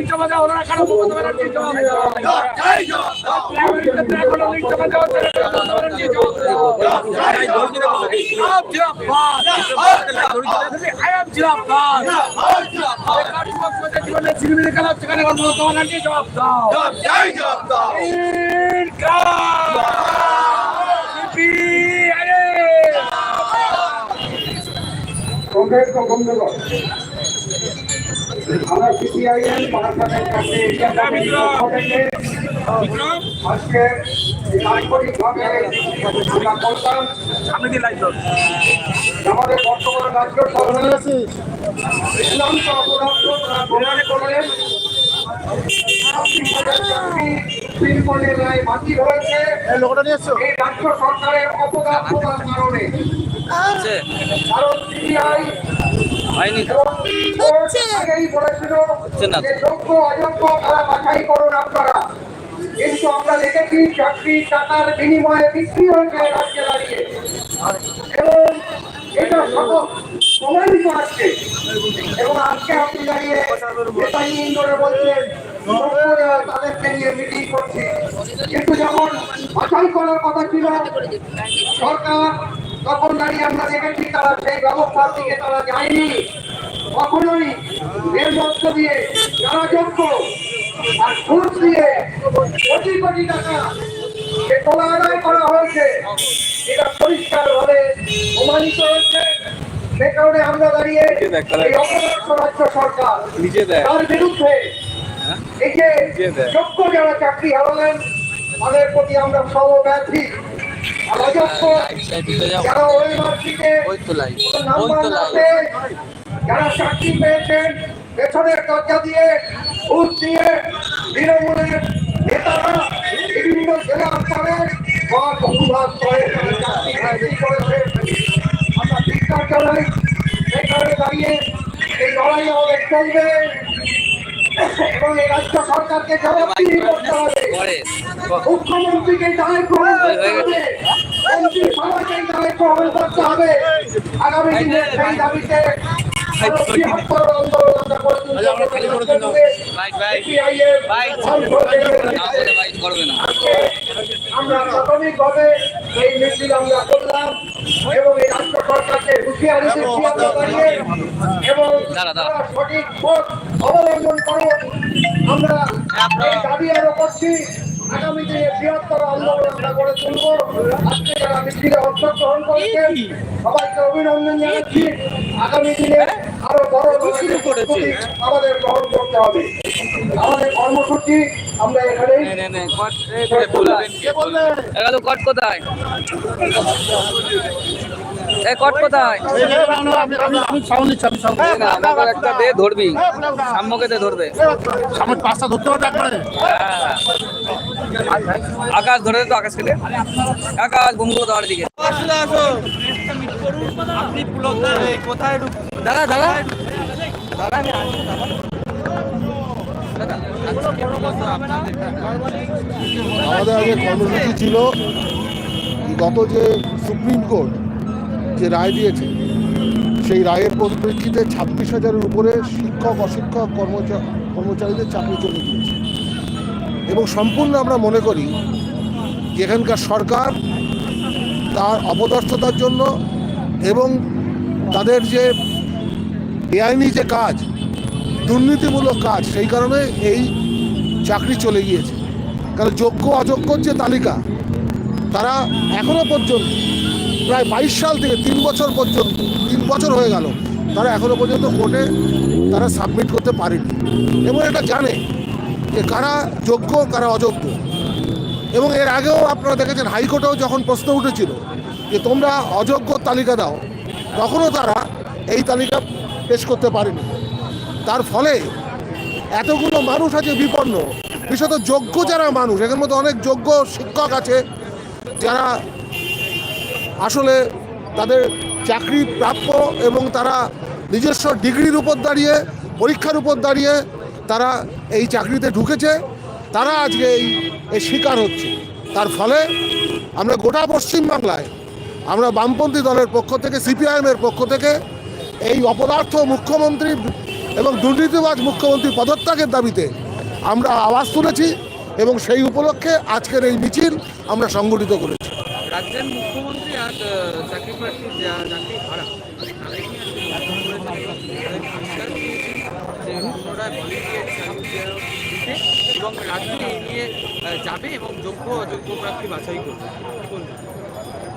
Link জমা দেওয়া হলো মমতা ব্যানার্জি জবাব দাও প্রাইমারি ক্ষেত্রে এখনও লিঙ্ক জমা দেওয়া হচ্ছে না কেন মমতা ব্যানার্জি জবাব দাও কেন এখন মমতা ব্যানার্জি জবাব দাও। কংগ্রেস ও বন্ধুগণ আমরা সিপিআইএম বারাসাতের কাছে এশিয়া কমিটির পক্ষ থেকে আজকে আন্তরিকভাবে আমরা করতাম সামনে আমাদের বর্তমান রাজ্য সরকার ইসলামকে অপরাধ প্রমাণ করলেন কারণ সিবিআই হয়নি তো? কোর্ট না। যোগ্য অযোগ্য তারা বাছাই করুন আপনারা। কিন্তু আমরা দেখেছি চাকরি টাকার বিনিময়ে বিক্রি হয়ে যায় রাজ্যে দাঁড়িয়ে। এবং এটা সব প্রমাণিত আছে এবং আজকে আপনি দাঁড়িয়ে নেতাজি ইন্দোরে বলছেন তাদেরকে নিয়ে মিটিং করছে। কিন্তু যখন বাছাই করার কথা ছিল সরকার তখন দাঁড়িয়ে আমরা দেখেছি তারা সেই ব্যবস্থার দিকে তারা যায়নি। কখনোই এর মধ্য দিয়ে যারা যোগ্য আর ঘুষ দিয়ে কোটি কোটি টাকা যে তোলা আদায় করা হয়েছে এটা প্রমাণিত হয়েছে। সে কারণে আমরা দাঁড়িয়ে এই সরকার তার বিরুদ্ধে এই যে। যোগ্য যারা চাকরি হারালেন তাদের প্রতি আমরা অযোগ্য যারা ওই লাইট নাম্বার পেয়ে যারা চাকরি পেয়েছেন পেছনের দরজা দিয়ে ঘুষ দিয়ে তৃণমূলের নেতারা বিভিন্ন জেলা সেই দাঁড়িয়ে এই লড়াই চলবে এবং সরকারকে জবাবদিহি করতে হবে মুখ্যমন্ত্রীকে দায় গ্রহণ সভাকে করতে হবে আগামী দিনে সেই দাবিতে আমরা করে করে প্রাথমিকভাবে এই মিছিল আমরা করলাম এবং এই রাজ্য সরকারকে হুঁশিয়ারি দিচ্ছি আমরা দাঁড়িয়ে এবং দাঁড়া, দাঁড়া। তারা সঠিক পথ অবলম্বন করুন আমরা দাবি আরও করছি আগামী দিনে বৃহত্তর আন্দোলন আমরা গড়ে তুলব। আজকে যারা মিছিলে অংশগ্রহণ করেছেন সবাইকে অভিনন্দন জানাচ্ছি। আগামী দিনে আরও বড় শুরু করেছে আমাদের গ্রহণ করতে হবে। আমাদের কর্মসূচি আমরা এখানে কে? বলবেন। কোথায়? কট কোথায়? একটা দে ধরবি। সাম্যকে দে ধরবে। সামনে পাঁচটা ধরতে একবারে। হ্যাঁ। আকাশ ধরে তো আকাশকে দে। আকাশ ঘুমবো তোমার দিকে দাদা দাদা। আমাদের আগে কর্মসূচি ছিল গত যে সুপ্রিম কোর্ট যে রায় দিয়েছে, সেই রায়ের পরিপ্রেক্ষিতে ছাব্বিশ হাজারের উপরে শিক্ষক, অশিক্ষক, কর্মচা- কর্মচারীদের চাকরি চলে গিয়েছে এবং সম্পূর্ণ আমরা মনে করি এখানকার সরকার তার অপদস্থতার জন্য এবং তাদের যে বেআইনি যে কাজ, দুর্নীতিমূলক কাজ, সেই কারণে এই চাকরি চলে গিয়েছে। কারণ যোগ্য অযোগ্যর যে তালিকা, তারা এখনও পর্যন্ত প্রায় বাইশ সাল থেকে তিন বছর পর্যন্ত, তিন বছর হয়ে গেল, তারা এখনও পর্যন্ত কোর্টে তারা সাবমিট করতে পারেনি। এবং এটা জানে যে কারা যোগ্য, কারা অযোগ্য। এবং এর আগেও আপনারা দেখেছেন, হাইকোর্টেও যখন প্রশ্ন উঠেছিল যে তোমরা অযোগ্য তালিকা দাও, তখনও তারা এই তালিকা পেশ করতে পারেনি। তার ফলে এতগুলো মানুষ আছে বিপন্ন, বিশেষত যোগ্য যারা মানুষ এখানের মধ্যে অনেক যোগ্য শিক্ষক আছে, যারা আসলে তাদের চাকরি প্রাপ্য এবং তারা নিজস্ব ডিগ্রির উপর দাঁড়িয়ে, পরীক্ষার উপর দাঁড়িয়ে তারা এই চাকরিতে ঢুকেছে। তারা আজকে এই শিকার হচ্ছে। তার ফলে আমরা গোটা পশ্চিমবাংলায় আমরা বামপন্থী দলের পক্ষ থেকে সিপিআইএমের পক্ষ থেকে এই অপদার্থ মুখ্যমন্ত্রী এবং দুর্নীতিবাজ মুখ্যমন্ত্রী পদত্যাগের দাবিতে আমরা আওয়াজ তুলেছি এবং সেই উপলক্ষে আজকের এই মিছিল আমরা সংগঠিত করেছি। রাজ্যের মুখ্যমন্ত্রী আর চাকরি যা- চাকরি দিতে এবং এগিয়ে যাবে এবং যোগ্য অযোগ্য প্রার্থী বাছাই করবে।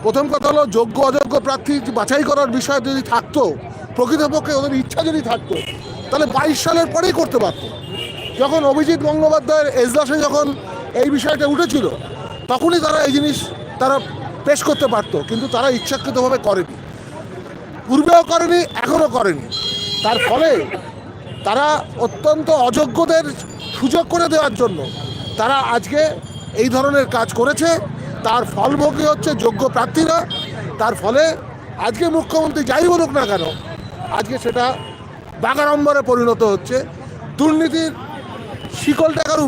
প্রথম কথা হলো, যোগ্য অযোগ্য প্রার্থী বাছাই করার বিষয় যদি থাকতো, প্রকৃতপক্ষে ওদের ইচ্ছা যদি থাকতো, তাহলে বাইশ সালের পরেই করতে পারতো। যখন অভিজিৎ গঙ্গোপাধ্যায়ের এজলাসে যখন এই বিষয়টা উঠেছিল, তখনই তারা এই জিনিস, তারা পেশ করতে পারতো, কিন্তু তারা ইচ্ছাকৃতভাবে করেনি। পূর্বেও করেনি, এখনও করেনি। তার ফলে তারা অত্যন্ত অযোগ্যদের সুযোগ করে দেওয়ার জন্য তারা আজকে এই ধরনের কাজ করেছে। তার ফলভোগী হচ্ছে যোগ্য প্রার্থীরা। তার ফলে আজকে মুখ্যমন্ত্রী যাই বলুক না কেন, আজকে সেটা বাগাড়ম্বরে পরিণত হচ্ছে। দুর্নীতির শিকলটাকার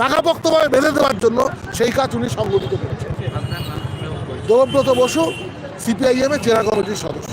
পাকাপোক্তভাবে বেঁধে দেওয়ার জন্য সেই কাজ উনি সংগঠিত করেছেন। দেবব্রত বসু সিপিআইএমের জেলা কমিটির সদস্য।